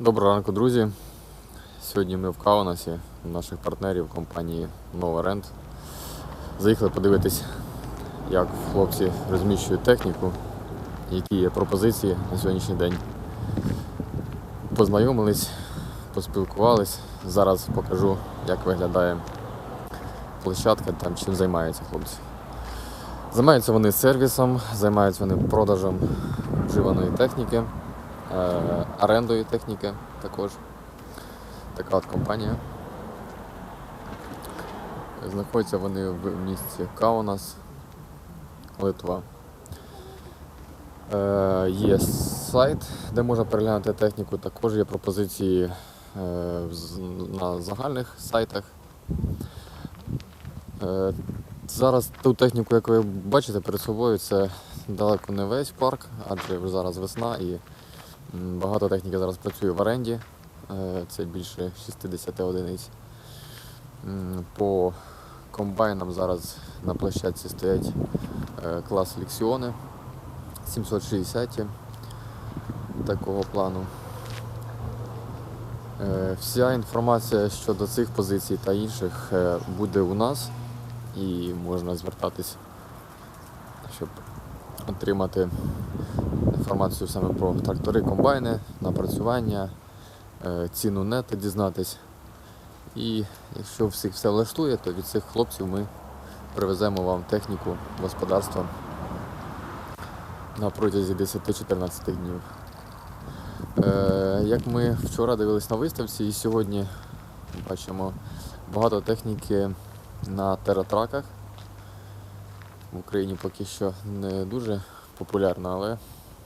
Доброго ранку, друзі. Сьогодні ми в Каунасі у наших партнерів компанії Nova Rent. Заїхали подивитись, як хлопці розміщують техніку, які є пропозиції на сьогоднішній день. Познайомились, поспілкувались. Зараз покажу, як виглядає площадка, там чим займаються хлопці. Займаються вони сервісом, займаються вони продажем вживаної техніки, орендою техніки також. Така от компанія. Знаходяться вони в місті Каунас, Литва. Е, є сайт, де можна переглянути техніку, також є пропозиції е, на загальних сайтах. Е, Зараз ту техніку, яку ви бачите перед собою, це далеко не весь парк, адже зараз весна і багато техніки зараз працює в оренді. Е, Це більше 60 одиниць. По комбайнам зараз на площадці стоять е, клас Лексіони 760 такого плану. Е, Вся інформація щодо цих позицій та інших буде у нас і можна звертатись, щоб отримати інформацію саме про трактори, комбайни, напрацювання, е, ціну нету дізнатись. І якщо всіх все влаштує, то від цих хлопців ми привеземо вам техніку в господарство на протязі 10-14 днів. Е, Як ми вчора дивились на виставці і сьогодні бачимо багато техніки на тератраках. В Україні поки що не дуже популярна, але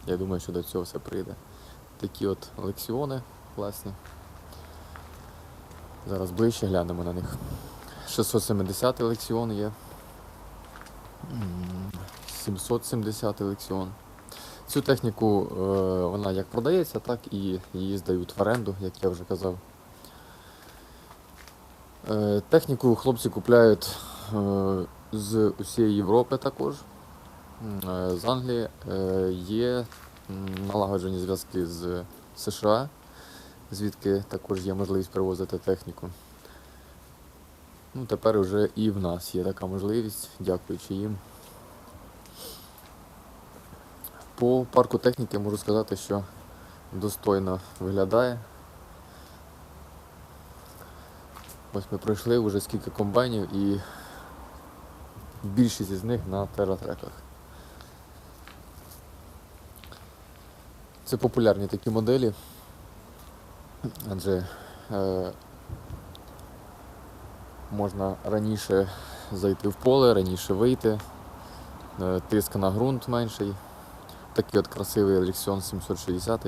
я думаю, що до цього все прийде. Такі от лексіони класні. Зараз ближче глянемо на них. 670 лексіон є. М, 770 лексіон. Цю техніку е, вона як продається, так і її здають в оренду, як я вже казав. Е, Техніку хлопці купляють е, з усієї Європи також. Е, З Англії Е, є налагоджені зв'язки з США, звідки також є можливість привозити техніку. Ну, тепер вже і в нас є така можливість, дякуючи їм. По парку техніки можу сказати, що достойно виглядає. Ось ми пройшли вже скільки комбайнів і більшість із них на тератреках. Це популярні такі моделі, адже е, можна раніше зайти в поле, раніше вийти, е, тиск на ґрунт менший. Такий от красивий Lexon 760.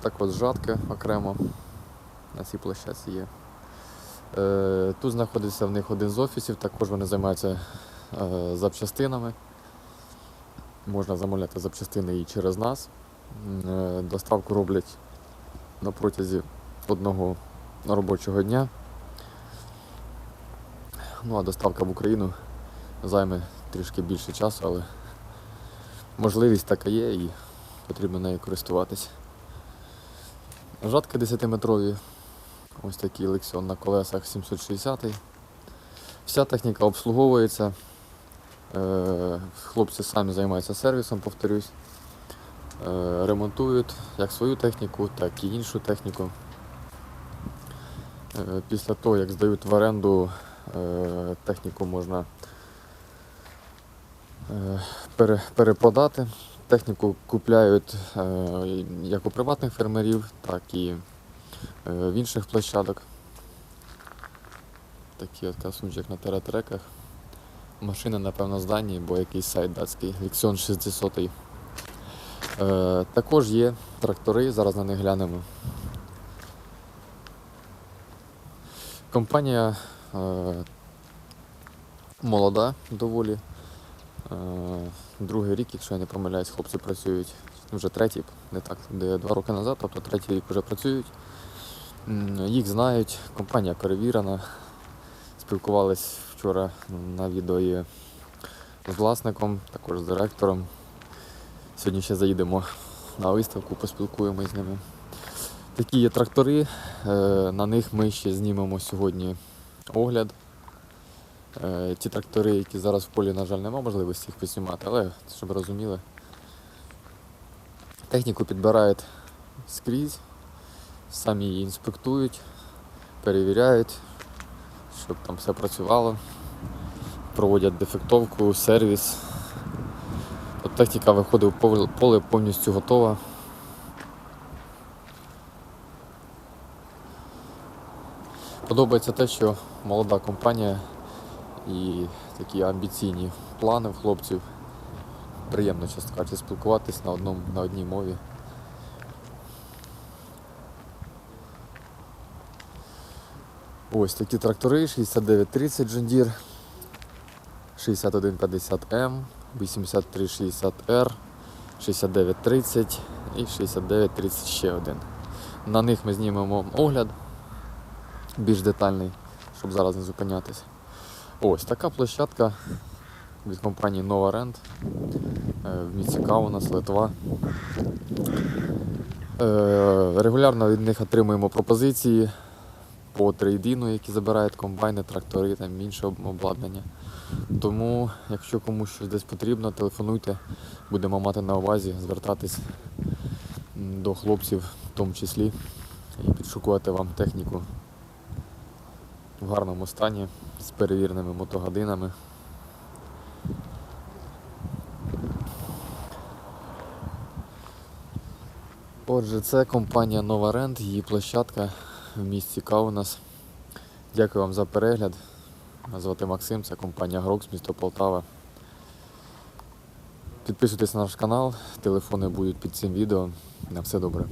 Так от жатки окремо на цій площадці є. Е, Тут знаходиться в них один з офісів, також вони займаються е, запчастинами. Можна замовляти запчастини і через нас. Е, Доставку роблять на протязі одного робочого дня. Ну а доставка в Україну займе трішки більше часу, але можливість така є і потрібно нею користуватись. Жатки 10-метрові. Ось такий лексіон на колесах 760. Вся техніка обслуговується. Е, Хлопці самі займаються сервісом, повторюсь. Е, Ремонтують як свою техніку, так і іншу техніку. Е, Після того, як здають в оренду, техніку можна перепродати. Техніку купляють як у приватних фермерів, так і в інших площадок. Такий от красунчик на тератреках. Машина, напевно, з Данії, бо якийсь сайт датський, Lexion 600. Е, також є трактори, зараз на них глянемо. Компанія е, молода доволі. Е, Другий рік, якщо я не помиляюсь, хлопці працюють вже третій, не так, де два роки назад, тобто третій рік вже працюють. Їх знають, компанія перевірена. Спілкувались вчора на відео є з власником, також з директором. Сьогодні ще заїдемо на виставку, поспілкуємось з ними. Такі є трактори, е, на них ми ще знімемо сьогодні огляд. Е, Ті трактори, які зараз в полі, на жаль, немає можливості їх поснімати, але щоб розуміли, техніку підбирають скрізь, самі її інспектують, перевіряють, щоб там все працювало, проводять дефектовку, сервіс. От техніка виходить в поле- повністю готова. Подобається те, що молода компанія і такі амбіційні плани в хлопців. Приємно, чесно кажучи, спілкуватись на, одному, на одній мові. Ось такі трактори 6930 John Deere, 6150M, 8360R, 6930 і 6930 ще один. На них ми знімемо огляд більш детальний, щоб зараз не зупинятися. Ось така площадка від компанії Nova Rent е, в місті Каунас, Литва. Е, Регулярно від них отримуємо пропозиції по трейдину, які забирають комбайни, трактори та інше обладнання. Тому, якщо комусь щось десь потрібно, телефонуйте, будемо мати на увазі, звертатись до хлопців в тому числі і підшукувати вам техніку в гарному стані з перевіреними мотогодинами. Отже, це компанія Nova Rent, її площадка в місті Каунас. Дякую вам за перегляд. Мене звати Максим, це компанія Грокс, місто Полтава. Підписуйтесь на наш канал, телефони будуть під цим відео. На все добре.